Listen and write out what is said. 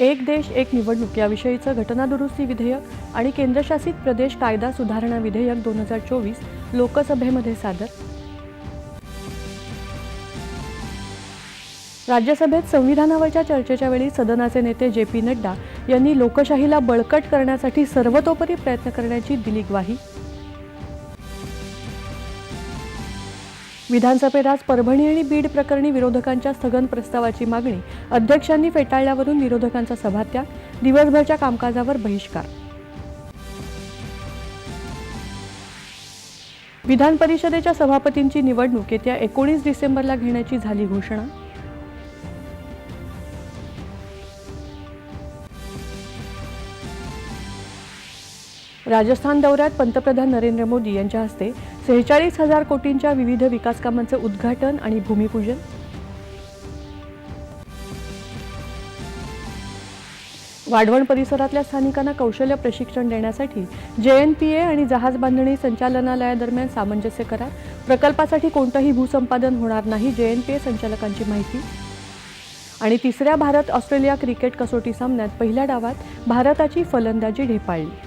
एक देश एक निवडणूक याविषयीचं घटनादुरुस्ती विधेयक आणि केंद्रशासित प्रदेश कायदा सुधारणा विधेयक दोन हजार चोवीस लोकसभेमध्ये सादर. राज्यसभेत संविधानावरच्या चर्चेच्या वेळी सदनाचे नेते जे पी नड्डा यांनी लोकशाहीला बळकट करण्यासाठी सर्वतोपरी प्रयत्न करण्याची दिली ग्वाही. विधानसभेत आज परभणी आणि बीड प्रकरणी विरोधकांच्या स्थगन प्रस्तावाची मागणी. अध्यक्षांनी फेटाळल्यावरून विरोधकांचा सभात्याग. दिवसभरच्या कामकाजावर बहिष्कार. विधान परिषदेच्या सभापतींची निवडणूक येत्या एकोणीस डिसेंबरला घेण्याची झाली घोषणा. राजस्थान दौऱ्यात पंतप्रधान नरेंद्र मोदी यांच्या हस्ते सेहेचाळीस हजार कोटींच्या विविध विकास कामांचं उद्घाटन आणि भूमिपूजन. वाढवण परिसरातल्या स्थानिकांना कौशल्य प्रशिक्षण देण्यासाठी जेएनपीए आणि जहाज बांधणी संचालनालयादरम्यान सामंजस्य करार. प्रकल्पासाठी कोणतंही भूसंपादन होणार नाही जेएनपीए संचालकांची माहिती. आणि तिसऱ्या भारत ऑस्ट्रेलिया क्रिकेट कसोटी सामन्यात पहिल्या डावात भारताची फलंदाजी ढेपाळली.